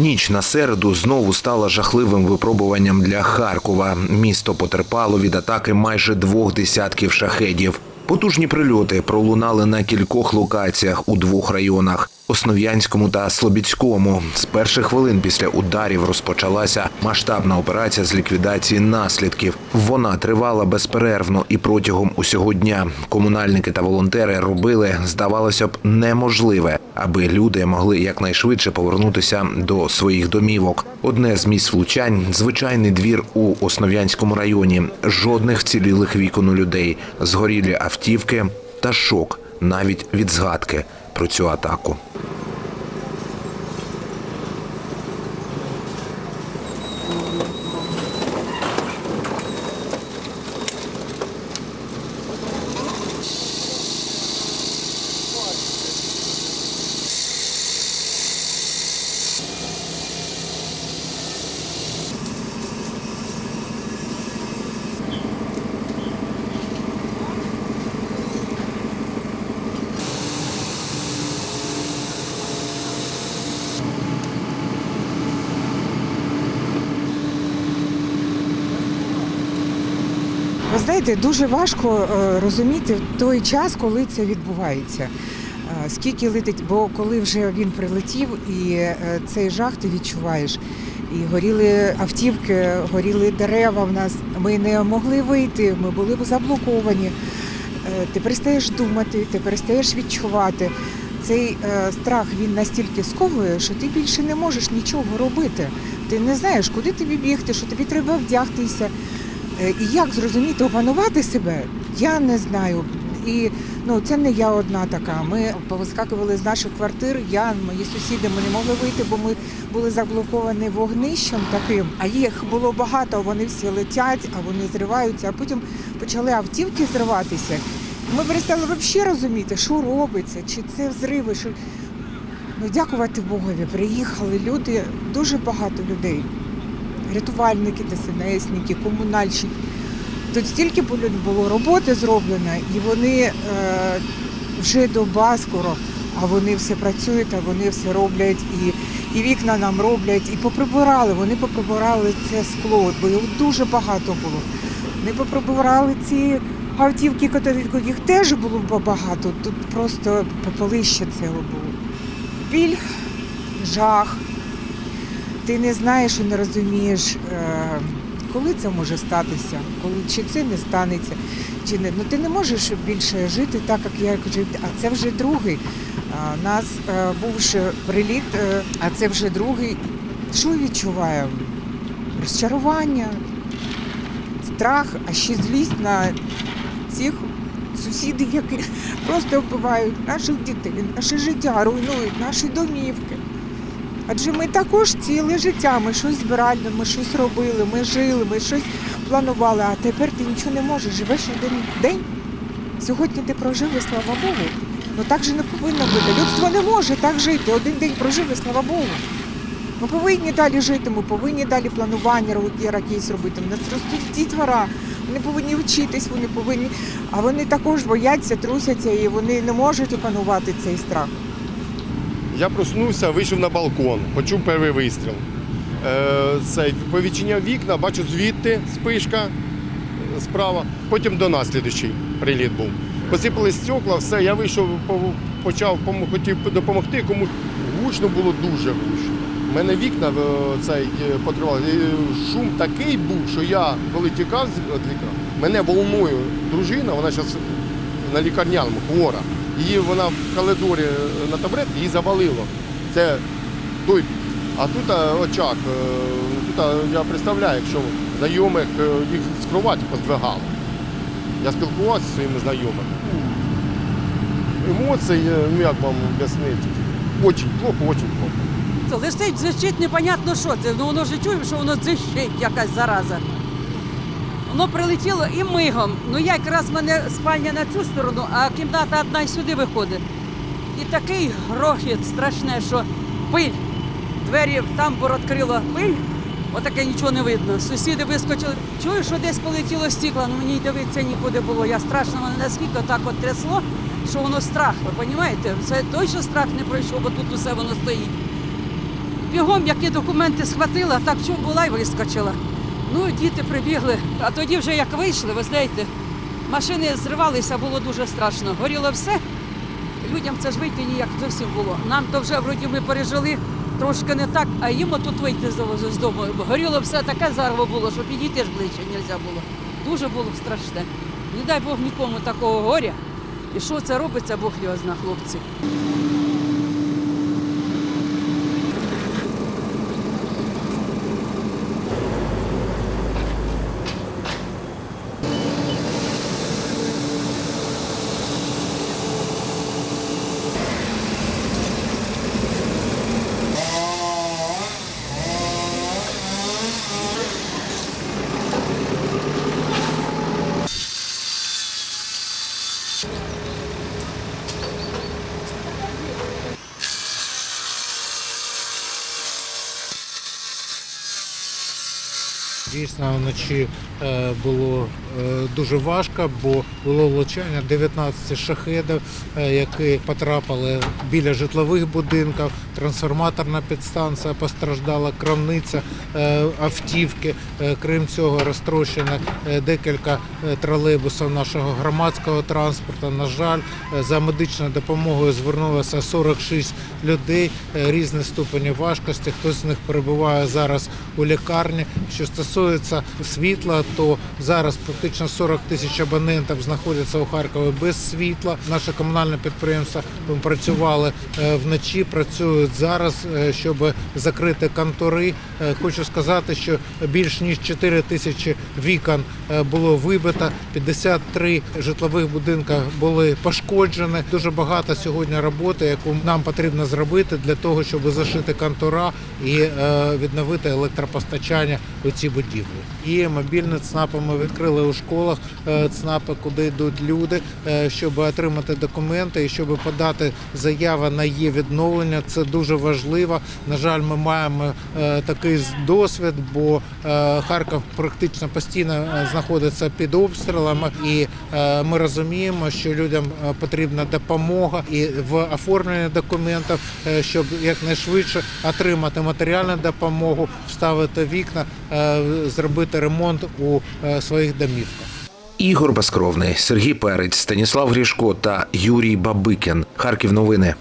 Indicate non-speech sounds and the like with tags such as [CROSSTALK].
Ніч на середу знову стала жахливим випробуванням для Харкова. Місто потерпало від атаки майже двох десятків шахедів. Потужні прильоти пролунали на кількох локаціях у двох районах Основ'янському та Слобідському. З перших хвилин після ударів розпочалася масштабна операція з ліквідації наслідків. Вона тривала безперервно і протягом усього дня. Комунальники та волонтери робили, здавалося б, неможливе, аби люди могли якнайшвидше повернутися до своїх домівок. Одне з місць влучань звичайний двір у Основ'янському районі. Жодних вцілілих вікон у людей, згорілі автівки та шок навіть від згадки про цю атаку. Ви знаєте, дуже важко е, розуміти той час, коли це відбувається. Е, Скільки летить, бо коли вже він прилетів, і е, цей жах ти відчуваєш. І горіли автівки, горіли дерева в нас. Ми не могли вийти, ми були заблоковані. Ти перестаєш думати, ти перестаєш відчувати. Цей страх він настільки сковує, що ти більше не можеш нічого робити. Ти не знаєш, куди тобі бігти, що тобі треба вдягтися. Е, І як зрозуміти, опанувати себе, я не знаю. І ну це не я одна така. Ми повискакували з наших квартир. Я, мої сусіди, ми не могли вийти, бо ми були заблоковані вогнищем таким. А їх було багато. Вони всі летять, а вони зриваються. А потім почали автівки зриватися. Ми перестали взагалі розуміти, що робиться, чи це взриви. Що... Ну, дякувати Богові, приїхали люди, дуже багато людей рятувальники, ДСНСники, комунальщики. Тут стільки було роботи зроблено, і вони е, вже доба скоро, а вони все працюють, а вони все роблять, і, і вікна нам роблять, і поприбирали. Вони поприбирали це скло, бо його дуже багато було. Вони поприбирали ці автівки, їх теж було багато. Тут просто попелище цього було. Біль, жах, ти не знаєш і не розумієш, е, коли це може статися, коли чи це не станеться, чи не. Ну ти не можеш більше жити так, як я жив. А це вже другий. У нас е, був ще приліт, е, а це вже другий. Що відчуваємо? Розчарування, страх, а ще злість на цих сусідів, які [LAUGHS] просто вбивають наших дітей, наше життя, руйнують наші домівки. Адже ми також ціле життя, ми щось збирали, ми щось робили, ми жили, ми щось планували, а тепер ти нічого не можеш, живеш один день. Сьогодні ти прожив, і слава Богу. Ну так же не повинно бути. Людство не може так жити. Один день прожив, і слава Богу. Ми повинні далі жити, ми повинні далі планування якісь робити. У нас ростуть дітвора, вони повинні вчитись, вони повинні, а вони також бояться, трусяться і вони не можуть опанувати цей страх. Я проснувся, вийшов на балкон, почув перший вистріл. Е, цей, повідчиняв вікна, бачу звідти спишка справа, потім до нас слідуючий приліт був. Посипали стекла, все, я вийшов, почав, хотів допомогти, кому гучно було дуже гучно. У мене вікна е, цей, е, потривали. Шум такий був, що я, коли тікав від вікна, мене волною дружина, вона зараз на лікарняному хвора. Її вона в коридорі на таблетки її завалило. Це той. А тут очак. е, Тут я представляю, якщо знайомих е, їх з кроваті поздвигали. Я спілкувався зі своїми знайомими. Емоції, е, ну як вам об'яснити? Очень плохо, очень плохо. Лежить, дзищить, непонятно що це. Ну воно ж чуємо, що воно дзищить, якась зараза. Воно прилетіло і мигом. Ну якраз в мене спальня на цю сторону, а кімната одна й сюди виходить. І такий грохіт страшне, що пиль. Двері тамбур відкрила пиль, отаке нічого не видно. Сусіди вискочили. Чую, що десь полетіло стекло, ну мені дивитися нікуди було. Я страшно мене наскільки так от трясло, що воно страх, ви розумієте? Це той, що страх не пройшов, бо тут усе воно стоїть. бігом, які документи схватила, так чому була і вискочила. Ну, діти прибігли. А тоді вже як вийшли, ви знаєте, машини зривалися, було дуже страшно. Горіло все. Людям це ж вийти ніяк зовсім було. Нам то вже вроді ми пережили трошки не так, а їм тут вийти з дому. Горіло все таке зарво було, що підійти ж ближче не можна було. Дуже було страшне. Не дай Бог нікому такого горя. І що це робиться, Бог його зна, хлопці. Дійсно, вночі е, було е, дуже важко, бо було влучання 19 шахедів, е, які потрапили біля житлових будинків. Трансформаторна підстанція постраждала, крамниця, автівки. Крім цього, розтрощено декілька тролейбусів нашого громадського транспорту. На жаль, за медичною допомогою звернулося 46 людей різних ступені важкості. Хтось з них перебуває зараз у лікарні. Що стосується світла, то зараз практично 40 тисяч абонентів знаходяться у Харкові без світла. Наше комунальне підприємство працювали е, вночі, працюють зараз, е, щоб закрити контори. Е, Хочу сказати, що більш ніж 4 тисячі вікон було вибито, 53 житлових будинка були пошкоджені. Дуже багато сьогодні роботи, яку нам потрібно зробити для того, щоб зашити контора і відновити електропостачання у ці будівлі. І мобільні ЦНАПи ми відкрили у школах е, ЦНАПи, куди йдуть люди, е, щоб отримати документи і щоб подати заяву на її відновлення. Це дуже важливо. На жаль, ми маємо е, такий досвід, бо Харків практично постійно знаходиться під обстрілами, і ми розуміємо, що людям потрібна допомога і в оформленні документів, щоб якнайшвидше отримати матеріальну допомогу, вставити вікна, е, зробити ремонт у е, своїх домівках. Ігор Баскровний, Сергій Перець, Станіслав Грішко та Юрій Бабикін. Харків новини.